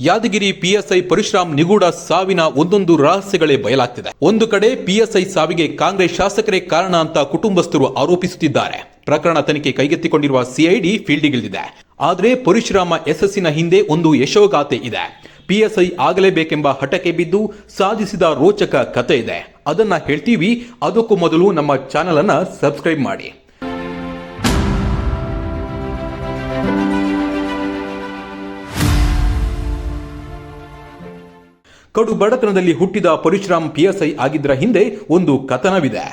Yadgir PSI Parashuram ನಿಗೂಢ ಸಾವಿನ ಒಂದೊಂದು ರಹಸ್ಯಗಳೇ ಬಯಲಾಗ್ತಿದೆ. ಒಂದು ಕಡೆ ಪಿಎಸ್ಐ ಸಾವಿಗೆ ಕಾಂಗ್ರೆಸ್ ಶಾಸಕರೇ ಕಾರಣ ಅಂತ ಕುಟುಂಬಸ್ಥರು ಆರೋಪಿಸುತ್ತಿದ್ದಾರೆ. ಪ್ರಕರಣ ತನಿಖೆ ಕೈಗೆತ್ತಿಕೊಂಡಿರುವ ಸಿಐಡಿ ಫೀಲ್ಡಿಗಿಳಿದಿದೆ. ಆದರೆ ಪರಶುರಾಮ ಯಶಸ್ಸಿನ ಹಿಂದೆ ಒಂದು ಯಶೋಗಾಥೆ ಇದೆ. ಪಿಎಸ್ಐ ಆಗಲೇಬೇಕೆಂಬ ಹಠಕ್ಕೆ ಬಿದ್ದು ಸಾಧಿಸಿದ ರೋಚಕ ಕತೆ ಇದೆ. ಅದನ್ನ ಹೇಳ್ತೀವಿ. ಅದಕ್ಕೂ ಮೊದಲು ನಮ್ಮ ಚಾನೆಲ್ ಅನ್ನ ಸಬ್ಸ್ಕ್ರೈಬ್ ಮಾಡಿ. ಕಡು ಬಡತನದಲ್ಲಿ ಹುಟ್ಟಿದ ಪರಶುರಾಮ್ ಪಿಎಸ್ಐ ಆಗಿದ್ದರ ಹಿಂದೆ ಒಂದು ಕಥನವಿದೆ.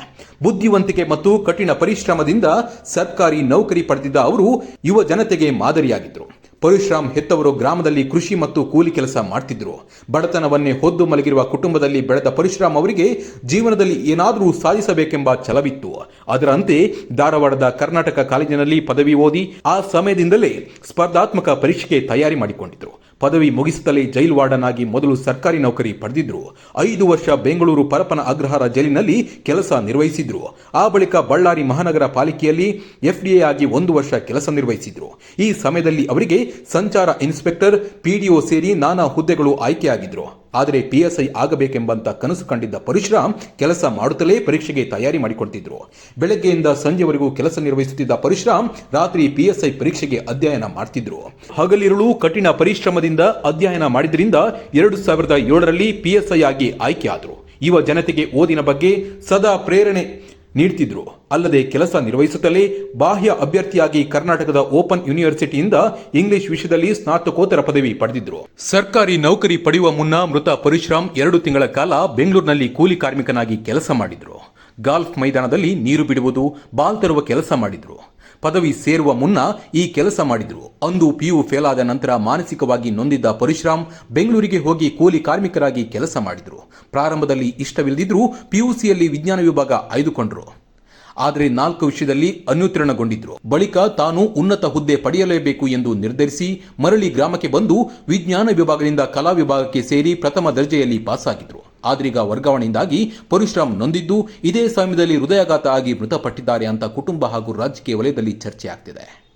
ಬುದ್ಧಿವಂತಿಕೆ ಮತ್ತು ಕಠಿಣ ಪರಿಶ್ರಮದಿಂದ ಸರ್ಕಾರಿ ನೌಕರಿ ಪಡೆದಿದ್ದ ಅವರು ಯುವ ಜನತೆಗೆ ಮಾದರಿಯಾಗಿದ್ದರು. ಪರಶುರಾಮ್ ಹೆತ್ತವರು ಗ್ರಾಮದಲ್ಲಿ ಕೃಷಿ ಮತ್ತು ಕೂಲಿ ಕೆಲಸ ಮಾಡ್ತಿದ್ರು. ಬಡತನವನ್ನೇ ಹೊದ್ದು ಮಲಗಿರುವ ಕುಟುಂಬದಲ್ಲಿ ಬೆಳೆದ ಪರಶುರಾಮ್ ಅವರಿಗೆ ಜೀವನದಲ್ಲಿ ಏನಾದರೂ ಸಾಧಿಸಬೇಕೆಂಬ ಛಲವಿತ್ತು. ಅದರಂತೆ ಧಾರವಾಡದ ಕರ್ನಾಟಕ ಕಾಲೇಜಿನಲ್ಲಿ ಪದವಿ ಓದಿ ಆ ಸಮಯದಿಂದಲೇ ಸ್ಪರ್ಧಾತ್ಮಕ ಪರೀಕ್ಷೆಗೆ ತಯಾರಿ ಮಾಡಿಕೊಂಡಿದ್ರು. ಪದವಿ ಮುಗಿಸುತ್ತಲೇ ಜೈಲ್ ವಾರ್ಡನ್ ಆಗಿ ಮೊದಲು ಸರ್ಕಾರಿ ನೌಕರಿ ಪಡೆದಿದ್ರು. ಐದು ವರ್ಷ ಬೆಂಗಳೂರು ಪರಪನ ಅಗ್ರಹಾರ ಜೈಲಿನಲ್ಲಿ ಕೆಲಸ ನಿರ್ವಹಿಸಿದ್ರು. ಆ ಬಳಿಕ ಬಳ್ಳಾರಿ ಮಹಾನಗರ ಪಾಲಿಕೆಯಲ್ಲಿ ಎಫ್ಡಿಎ ಆಗಿ ಒಂದು ವರ್ಷ ಕೆಲಸ ನಿರ್ವಹಿಸಿದ್ರು. ಈ ಸಮಯದಲ್ಲಿ ಅವರಿಗೆ ಸಂಚಾರ ಇನ್ಸ್ಪೆಕ್ಟರ್, ಪಿಡಿಒ ಸೇರಿ ನಾನಾ ಹುದ್ದೆಗಳು ಆಯ್ಕೆಯಾಗಿದ್ರು. ಆದರೆ ಪಿ ಎಸ್ ಐ ಆಗಬೇಕೆಂಬಂತ ಕನಸು ಕಂಡಿದ್ದ ಪರಶುರಾಮ್ ಕೆಲಸ ಮಾಡುತ್ತಲೇ ಪರೀಕ್ಷೆಗೆ ತಯಾರಿ ಮಾಡಿಕೊಳ್ತಿದ್ರು. ಬೆಳಗ್ಗೆಯಿಂದ ಸಂಜೆವರೆಗೂ ಕೆಲಸ ನಿರ್ವಹಿಸುತ್ತಿದ್ದ ಪರಶುರಾಮ್ ರಾತ್ರಿ ಪಿ ಎಸ್ ಐ ಪರೀಕ್ಷೆಗೆ ಅಧ್ಯಯನ ಮಾಡ್ತಿದ್ರು. ಹಗಲಿರುಳು ಕಠಿಣ ಪರಿಶ್ರಮದಿಂದ ಅಧ್ಯಯನ ಮಾಡಿದ್ರಿಂದ ಎರಡು ಸಾವಿರದ ಏಳರಲ್ಲಿ ಪಿ ಎಸ್ ಐ ಆಗಿ ಆಯ್ಕೆಯಾದರು. ಯುವ ಜನತೆಗೆ ಓದಿನ ಬಗ್ಗೆ ಸದಾ ಪ್ರೇರಣೆ ನೀಡ್ತಿದ್ರು. ಅಲ್ಲದೆ ಕೆಲಸ ನಿರ್ವಹಿಸುತ್ತಲೇ ಬಾಹ್ಯ ಅಭ್ಯರ್ಥಿಯಾಗಿ ಕರ್ನಾಟಕದ ಓಪನ್ ಯೂನಿವರ್ಸಿಟಿಯಿಂದ ಇಂಗ್ಲಿಷ್ ವಿಷಯದಲ್ಲಿ ಸ್ನಾತಕೋತ್ತರ ಪದವಿ ಪಡೆದಿದ್ರು. ಸರ್ಕಾರಿ ನೌಕರಿ ಪಡೆಯುವ ಮುನ್ನ ಮೃತ ಪರಿಶ್ರಾಮ್ ಎರಡು ತಿಂಗಳ ಕಾಲ ಬೆಂಗಳೂರಿನಲ್ಲಿ ಕೂಲಿ ಕಾರ್ಮಿಕನಾಗಿ ಕೆಲಸ ಮಾಡಿದ್ರು. ಗಾಲ್ಫ್ ಮೈದಾನದಲ್ಲಿ ನೀರು ಬಿಡುವುದು ಬಾಲ್ ತರುವ ಕೆಲಸ ಮಾಡಿದರು. ಪದವಿ ಸೇರುವ ಮುನ್ನ ಈ ಕೆಲಸ ಮಾಡಿದರು. ಅಂದು ಪಿಯು ಫೇಲ್ ಆದ ನಂತರ ಮಾನಸಿಕವಾಗಿ ನೊಂದಿದ್ದ ಪರಶುರಾಮ್ ಬೆಂಗಳೂರಿಗೆ ಹೋಗಿ ಕೂಲಿ ಕಾರ್ಮಿಕರಾಗಿ ಕೆಲಸ ಮಾಡಿದರು. ಪ್ರಾರಂಭದಲ್ಲಿ ಇಷ್ಟವಿಲ್ಲದಿದ್ರೂ ಪಿಯುಸಿಯಲ್ಲಿ ವಿಜ್ಞಾನ ವಿಭಾಗ ಆಯ್ದುಕೊಂಡರು. ಆದರೆ ನಾಲ್ಕು ವಿಷಯದಲ್ಲಿ ಅನುತ್ತೀರ್ಣಗೊಂಡಿದ್ರು ಬಳಿಕ ತಾನು ಉನ್ನತ ಹುದ್ದೆ ಪಡೆಯಲೇಬೇಕು ಎಂದು ನಿರ್ಧರಿಸಿ ಮರಳಿ ಗ್ರಾಮಕ್ಕೆ ಬಂದು ವಿಜ್ಞಾನ ವಿಭಾಗದಿಂದ ಕಲಾ ವಿಭಾಗಕ್ಕೆ ಸೇರಿ ಪ್ರಥಮ ದರ್ಜೆಯಲ್ಲಿ ಪಾಸಾಗಿದ್ರು. ಆದ್ರೀಗ ವರ್ಗಾವಣೆಯಿಂದಾಗಿ ಪರಶುರಾಮ್ ನೊಂದಿದ್ದು, ಇದೇ ಸಮಯದಲ್ಲಿ ಹೃದಯಾಘಾತ ಆಗಿ ಮೃತಪಟ್ಟಿದ್ದಾರೆ ಅಂತ ಕುಟುಂಬ ಹಾಗೂ ರಾಜಕೀಯ ವಲಯದಲ್ಲಿ ಚರ್ಚೆ ಆಗ್ತಿದೆ